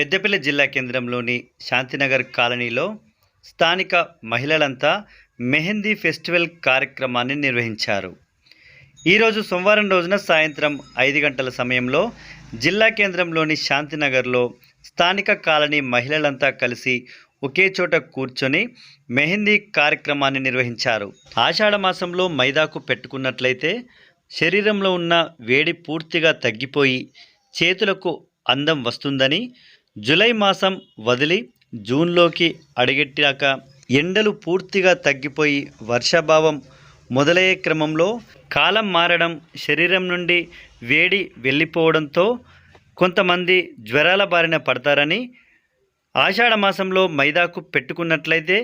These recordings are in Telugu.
పెద్దపల్లి జిల్లా కేంద్రంలోని శాంతినగర్ కాలనీలో స్థానిక మహిళలంతా మెహందీ ఫెస్టివల్ కార్యక్రమాన్ని నిర్వహించారు. ఈరోజు సోమవారం రోజున సాయంత్రం ఐదు గంటల సమయంలో జిల్లా కేంద్రంలోని శాంతినగర్లో స్థానిక కాలనీ మహిళలంతా కలిసి ఒకే చోట కూర్చొని మెహందీ కార్యక్రమాన్ని నిర్వహించారు. ఆషాఢ మాసంలో మైదాకు పెట్టుకున్నట్లయితే శరీరంలో ఉన్న వేడి పూర్తిగా తగ్గిపోయి చేతులకు అందం వస్తుందని జూలై మాసం వదిలి జూన్లోకి అడిగెట్టాక ఎండలు పూర్తిగా తగ్గిపోయి వర్షాభావం మొదలయ్యే క్రమంలో కాలం మారడం శరీరం నుండి వేడి వెళ్ళిపోవడంతో కొంతమంది జ్వరాల బారిన పడతారని ఆషాఢ మాసంలో మైదాకు పెట్టుకున్నట్లయితే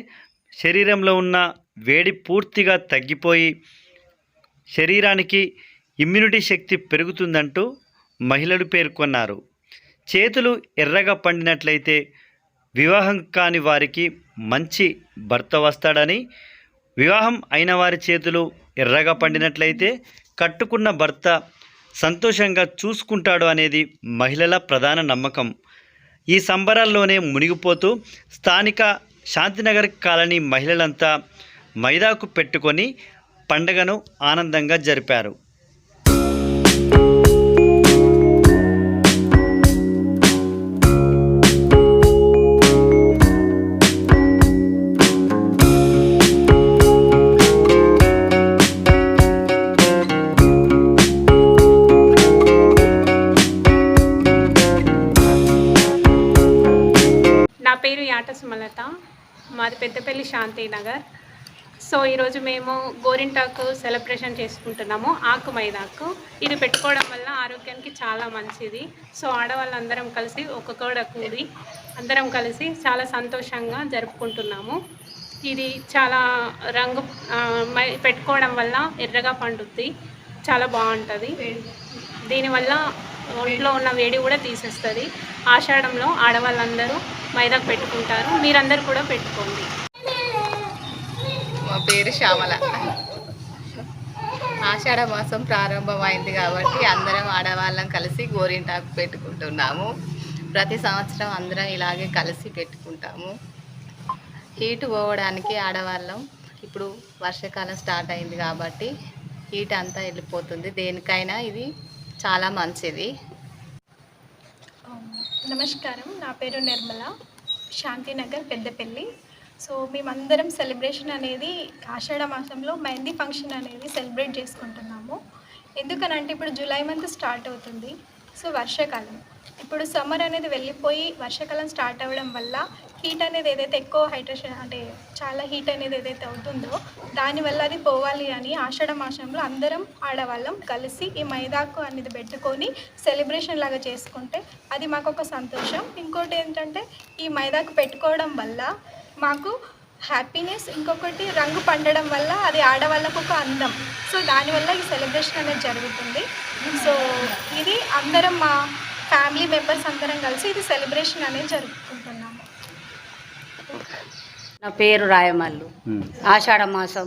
శరీరంలో ఉన్న వేడి పూర్తిగా తగ్గిపోయి శరీరానికి ఇమ్యూనిటీ శక్తి పెరుగుతుందంటూ మహిళలు పేర్కొన్నారు. చేతులు ఎర్రగా పండినట్లయితే వివాహం కాని వారికి మంచి భర్త వస్తాడని వివాహం అయిన వారి చేతులు ఎర్రగా పండినట్లయితే కట్టుకున్న భర్త సంతోషంగా చూసుకుంటాడు అనేది మహిళల ప్రధాన నమ్మకం. ఈ సంబరాల్లోనే మునిగిపోతూ స్థానిక శాంతినగర్ కాలనీ మహిళలంతా మైదాకు పెట్టుకొని పండగను ఆనందంగా జరిపారు. పేరు యాట సుమలత. మాది పెద్దపల్లి శాంతి నగర్ సో ఈరోజు మేము గోరింటాకు సెలబ్రేషన్ చేసుకుంటున్నాము ఆకు మైదాకు. ఇది పెట్టుకోవడం వల్ల ఆరోగ్యానికి చాలా మంచిది. సో ఆడవాళ్ళందరం కలిసి ఒక్కొక్కడ కూడి అందరం కలిసి చాలా సంతోషంగా జరుపుకుంటున్నాము. ఇది చాలా రంగు మై పెట్టుకోవడం వల్ల ఎర్రగా పండుద్ది. చాలా బాగుంటుంది. దీనివల్ల ఒంట్లో ఉన్న వేడి కూడా తీసేస్తుంది. ఆషాఢంలో ఆడవాళ్ళందరూ మైదాకు పెట్టుకుంటారు. మీరందరూ కూడా పెట్టుకోండి. మా పేరు శ్యామల. ఆషాఢ మాసం ప్రారంభమైంది కాబట్టి అందరం ఆడవాళ్ళం కలిసి గోరింటాకు పెట్టుకుంటున్నాము. ప్రతి సంవత్సరం అందరం ఇలాగే కలిసి పెట్టుకుంటాము. హీట్ పోవడానికి ఆడవాళ్ళం ఇప్పుడు వర్షాకాలం స్టార్ట్ అయింది కాబట్టి హీట్ అంతా వెళ్ళిపోతుంది. దేనికైనా ఇది చాలా మంచిది. నమస్కారం. నా పేరు నిర్మల. శాంతినగర్ పెద్దపల్లి. సో మేమందరం సెలబ్రేషన్ అనేది ఆషాఢ మాసంలో మెహందీ ఫంక్షన్ అనేది సెలబ్రేట్ చేసుకుంటున్నాము. ఎందుకనంటే ఇప్పుడు జూలై మంత్ స్టార్ట్ అవుతుంది. సో వర్షాకాలం. ఇప్పుడు సమ్మర్ అనేది వెళ్ళిపోయి వర్షాకాలం స్టార్ట్ అవ్వడం వల్ల హీట్ అనేది ఏదైతే ఎక్కువ హైడ్రేషన్ అంటే చాలా హీట్ అనేది ఏదైతే అవుతుందో దానివల్ల అది పోవాలి అని ఆషాఢ మాసంలో అందరం ఆడవాళ్ళం కలిసి ఈ మైదాకు అనేది పెట్టుకొని సెలబ్రేషన్ లాగా చేసుకుంటే అది మాకు ఒక సంతోషం. ఇంకోటి ఏంటంటే ఈ మైదాకు పెట్టుకోవడం వల్ల మాకు హ్యాపీనెస్ ఇంకొకటి రంగు పండడం వల్ల అది ఆడవాళ్ళకు ఒక అందం. సో దానివల్ల ఈ సెలబ్రేషన్ అనేది జరుగుతుంది. సో ఇది అందరం మా ఫ్యామిలీ మెంబర్స్ అందరం కలిసి ఇది సెలబ్రేషన్ అనేది జరుపుకుంటున్నాం. నా పేరు రాయమల్లు. ఆషాఢ మాసం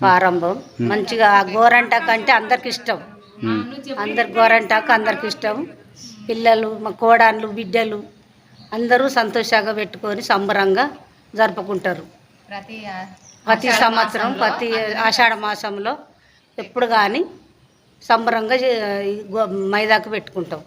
ప్రారంభం. మంచిగా గోరంటాకు అంటే అందరికి ఇష్టం. అందరు గోరంటాకు అందరికి ఇష్టం. పిల్లలు మా కోడాన్లు బిడ్డలు అందరూ సంతోషంగా పెట్టుకొని సంబరంగా జరుపుకుంటారు. ప్రతి ప్రతి సంవత్సరం ప్రతి ఆషాఢ మాసంలో ఎప్పుడు కానీ సంబరంగా మైదాకు పెట్టుకుంటాం.